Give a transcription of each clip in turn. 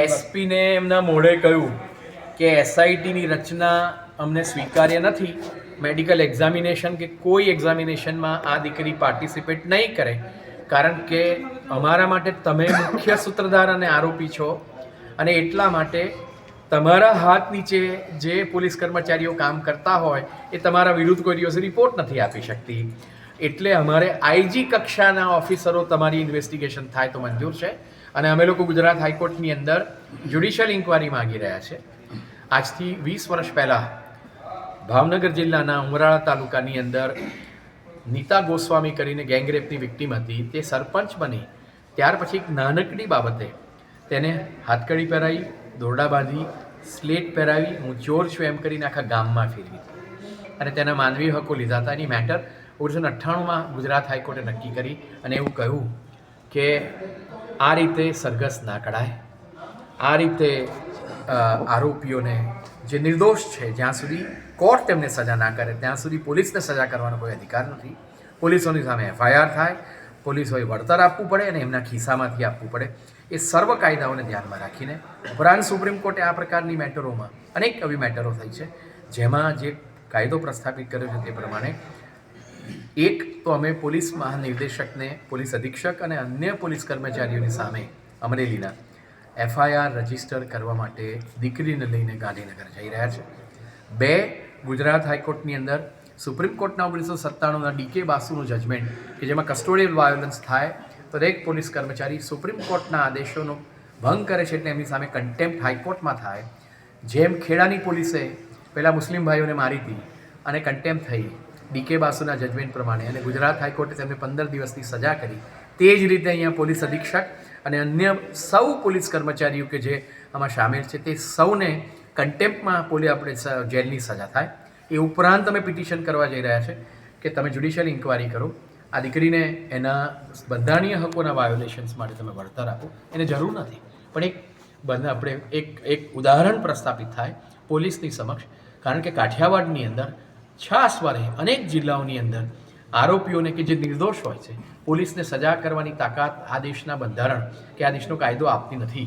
એસપીને એમના મોઢે કહ્યું કે એસઆઈટીની રચના અમને સ્વીકાર્ય નથી. મેડિકલ એક્ઝામિનેશન કે કોઈ એક્ઝામિનેશનમાં આ દીકરી પાર્ટિસિપેટ નહીં કરે. કારણ કે અમારા માટે તમે મુખ્ય સૂત્રધાર અને આરોપી છો અને એટલા માટે તમારા હાથ નીચે જે પોલીસ કર્મચારીઓ કામ કરતા હોય એ તમારા વિરુદ્ધ કોઈ દિવસ રિપોર્ટ નથી આપી શકતી. એટલે અમારે આઈજી કક્ષાના ઓફિસરો તમારી ઇન્વેસ્ટિગેશન થાય તો મંજૂર છે. અને અમે લોકો ગુજરાત હાઈકોર્ટની અંદર જ્યુડિશિયલ ઇન્કવાયરી માગી રહ્યા છે. આજથી વીસ વર્ષ પહેલાં ભાવનગર જિલ્લાના ઉમરાળા તાલુકાની અંદર નીતા ગોસ્વામી કરીને ગેંગરેપની વિક્ટીમ હતી. તે સરપંચ બની. ત્યાર પછી એક નાનકડી બાબતે તેને હાથકડી પહેરાવી, દોરડા બાંધી, સ્લેટ પહેરાવી, હું ચોર છું એમ કરીને આખા ગામમાં ફેરવી અને તેના માનવીય હકો લીધા હતા. એની મેટર ઓગણીસો અઠ્ઠાણુંમાં ગુજરાત હાઈકોર્ટે નક્કી કરી અને એવું કહ્યું કે આ રીતે સરઘસ ના કઢાય. આ રીતે આરોપીઓને જે નિર્દોષ છે જ્યાં સુધી કોર્ટ તેમને સજા ના કરે, ત્યાં સુધી પોલીસને સજા કરવાનો કોઈ અધિકાર નથી. પોલીસોની સામે એફઆઈઆર થાય, પોલીસોએ વળતર આપવું પડે અને એમના ખિસ્સામાંથી આપવું પડે. એ સર્વ કાયદાઓને ધ્યાનમાં રાખીને ઉપરાંત સુપ્રીમ કોર્ટે આ પ્રકારની મેટરોમાં અનેક એવી મેટરો થઈ છે, જેમાં જે કાયદો પ્રસ્થાપિત કર્યો છે તે પ્રમાણે એક તો અમે પોલીસ મહાનિર્દેશકને, પોલીસ અધિક્ષક અને અન્ય પોલીસ કર્મચારીઓની સામે અમરેલીના એફઆઈઆર રજિસ્ટર કરવા માટે દીકરીને લઈને ગાંધીનગર જઈ રહ્યા છે. બે, ગુજરાત હાઈકોર્ટની અંદર સુપ્રીમ કોર્ટના ઓગણીસો સત્તાણુંના ડીકે બાસુનું જજમેન્ટ કે જેમાં કસ્ટોડિયલ વાયોલન્સ થાય, તો દરેક પોલીસ કર્મચારી સુપ્રીમ કોર્ટના આદેશોનો ભંગ કરે છે એટલે એમની સામે કન્ટેમ્પ્ટ હાઈકોર્ટમાં થાય. જેમ ખેડાની પોલીસે પહેલાં મુસ્લિમ ભાઈઓને મારી હતી અને કન્ટેમ્પ થઈ ડીકે બાસુના જજમેન્ટ પ્રમાણે. અને ગુજરાત હાઈકોર્ટે તેમને પંદર દિવસની સજા કરી. તે જ રીતે અહીંયા પોલીસ અધિક્ષક અને અન્ય સૌ પોલીસ કર્મચારીઓ કે જે આમાં સામેલ છે, તે સૌને કન્ટેમ્પમાં પોલી આપણે જેલની સજા થાય. એ ઉપરાંત અમે પિટિશન કરવા જઈ રહ્યા છે કે તમે જ્યુડિશિયલ ઇન્કવાયરી કરો. આ દીકરીને એના બંધારણીય હકોના વાયોલેશન્સ માટે તમે વળતર આપો. એને જરૂર નથી. પણ એક બંધ, આપણે એક એક ઉદાહરણ પ્રસ્થાપિત થાય પોલીસની સમક્ષ. કારણ કે કાઠિયાવાડની અંદર છાસવારે અનેક જિલ્લાઓની અંદર આરોપીઓને કે જે નિર્દોષ હોય છે, પોલીસને સજા કરવાની તાકાત આ દેશના બંધારણ કે આ દેશનો કાયદો આપતી નથી.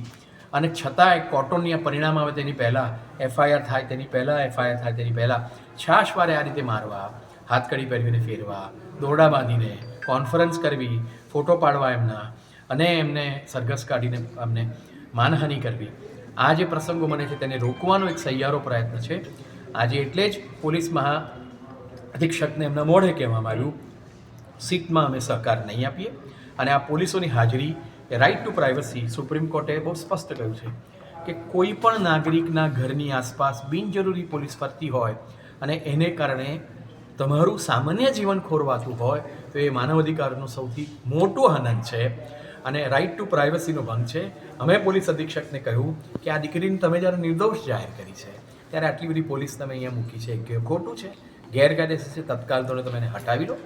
અને છતાંય કોર્ટોની પરિણામ આવે તેની પહેલાં, એફઆઈઆર થાય તેની પહેલાં, એફઆઈઆર થાય તેની પહેલાં છાશવારે આ રીતે મારવા હાથકડી પહેરવીને ફેરવા, દોરડા બાંધીને કોન્ફરન્સ કરવી ફોટો પાડવા એમના, અને એમને સરઘસ કાઢીને એમને માનહાનિ કરવી. આ જે પ્રસંગો મને છે તેને રોકવાનો એક સહિયારો પ્રયત્ન છે. આજે એટલે જ પોલીસ મહા અધિક્ષકને એમના મોઢે કહેવામાં આવ્યું, સીટમાં અમે સહકાર નહીં આપીએ. અને આ પોલીસોની હાજરી, એ રાઇટ ટુ પ્રાઇવસી સુપ્રીમ કોર્ટે બહુ સ્પષ્ટ કહ્યું છે કે કોઈ પણ નાગરિકના ઘરની આસપાસ બિનજરૂરી પોલીસ ફરતી હોય અને એને કારણે તમારું સામાન્ય જીવન ખોરવાતું હોય, તો એ માનવ અધિકારનું સૌથી મોટું હનન છે. અને રાઇટ ટુ પ્રાઇવસીનો ભંગ છે. અમે પોલીસ અધિક્ષકને કહ્યું કે આ દીકરીને તમે જ્યારે નિર્દોષ જાહેર કરી છે ત્યારે આટલી બધી પોલીસ તમે અહીંયા મૂકી છે. કે ખોટું છે. ગેરકાયદેસર છે. તત્કાલ ધોરણે તમે એને હટાવી લો.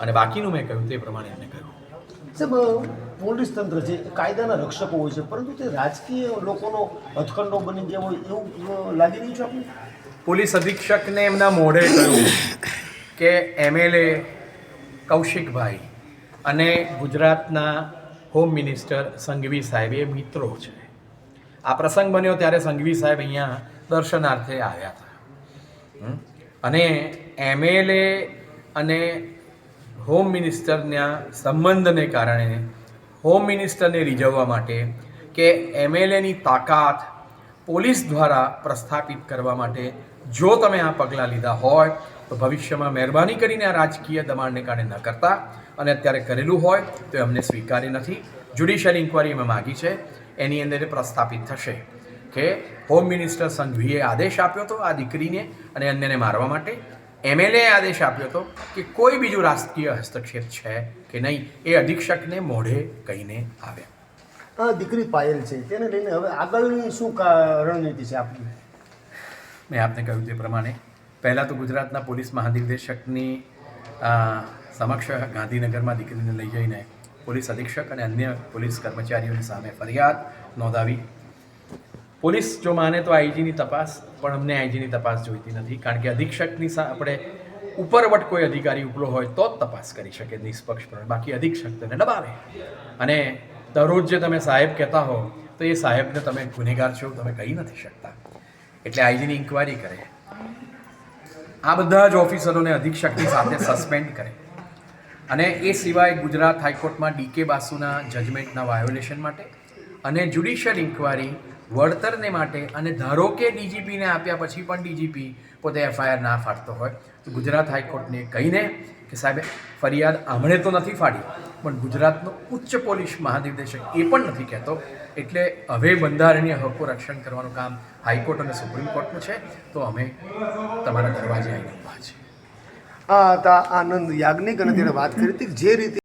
અને બાકીનું મેં કહ્યું તે પ્રમાણે એમને કહ્યું. સાહેબ પોલીસ તંત્ર છે કાયદાના રક્ષકો હોય છે પરંતુ તે રાજકીય લોકોનો હથકંડો બની ગયા હોય એવું લાગી રહ્યું છે આપણું પોલીસ અધિક્ષકને એમના મોઢે કહ્યું કે એમએલએ કૌશિકભાઈ અને ગુજરાતના હોમ મિનિસ્ટર સંઘવી સાહેબ એ મિત્રો છે. આ પ્રસંગ બન્યો ત્યારે સંઘવી સાહેબ અહીંયા દર્શનાર્થે આવ્યા હતા. અને એમએલએ અને હોમ મિનિસ્ટરના સંબંધને કારણે હોમ મિનિસ્ટરને રીઝવવા માટે કે એમએલએની તાકાત પોલીસ દ્વારા પ્રસ્થાપિત કરવા માટે જો તમે આ પગલાં લીધા હોય, તો ભવિષ્યમાં મહેરબાની કરીને આ રાજકીય દબાણને કારણે ન કરતા અને અત્યારે કરેલું હોય, તો એમને સ્વીકાર્ય નથી. જ્યુડિશિયલ ઇન્કવાયરી અમે માગી છે. એની અંદર પ્રસ્થાપિત થશે. કે હોમ મિનિસ્ટર સંઘવીએ આદેશ આપ્યો હતો આ દીકરીને અને અન્યને મારવા માટે. એમએલએ આદેશ આપ્યો હતો કે કોઈ બીજું રાજકીય હસ્તક્ષેપ છે કે નહીં એ અધિક્ષકને મોઢે કહીને આવ્યા આ દીકરી પાયલ છે તેને લઈને હવે આગળની શું રણનીતિ છે આપની? મેં આપને કહ્યું તે પ્રમાણે પહેલાં તો ગુજરાતના પોલીસ મહાનિર્દેશકની સમક્ષ ગાંધીનગરમાં દીકરીને લઈ જઈને પોલીસ અધિક્ષક અને અન્ય પોલીસ કર્મચારીઓની સામે ફરિયાદ નોંધાવી. પોલીસ જો માને તો આઈજીની તપાસ પણ અમને આઈજીની તપાસ જોઈતી નથી. કારણ કે અધિક્ષકની સા, આપણે ઉપરવટ કોઈ અધિકારી ઉપલો હોય તો જ તપાસ કરી શકે નિષ્પક્ષપણે બાકી અધિક્ષક તેને દબાવે. અને દરરોજ જે તમે સાહેબ કહેતા હો, તો એ સાહેબને તમે ગુનેગાર છો, તમે કહી નથી શકતા. એટલે આઈજીની ઇન્કવાયરી કરે. આ બધા જ ઓફિસરોને અધિક્ષકની સાથે સસ્પેન્ડ કરે. અને એ સિવાય ગુજરાત હાઈકોર્ટમાં ડીકે બાસુના જજમેન્ટના વાયોલેશન માટે અને જ્યુડિશિયલ ઇન્કવાયરી વળતરને માટે અને ધારો કે ડીજીપીને આપ્યા પછી પણ ડીજીપી પોતે એફઆઈઆર ના ફાટતો હોય, તો ગુજરાત હાઈકોર્ટને કહીને કે સાહેબ, ફરિયાદ આમણે તો નથી ફાડી, પણ ગુજરાતનો ઉચ્ચ પોલીસ મહાનિર્દેશક એ પણ નથી કહેતો. એટલે હવે બંધારણીય હકો રક્ષણ કરવાનું કામ હાઈકોર્ટ અને સુપ્રીમ કોર્ટનું છે, તો અમે તમારા દરવાજે આવીને ઊભા છીએ. આ હતા આનંદ યાજ્ઞિક અને તેણે વાત કરી હતી જે રીતે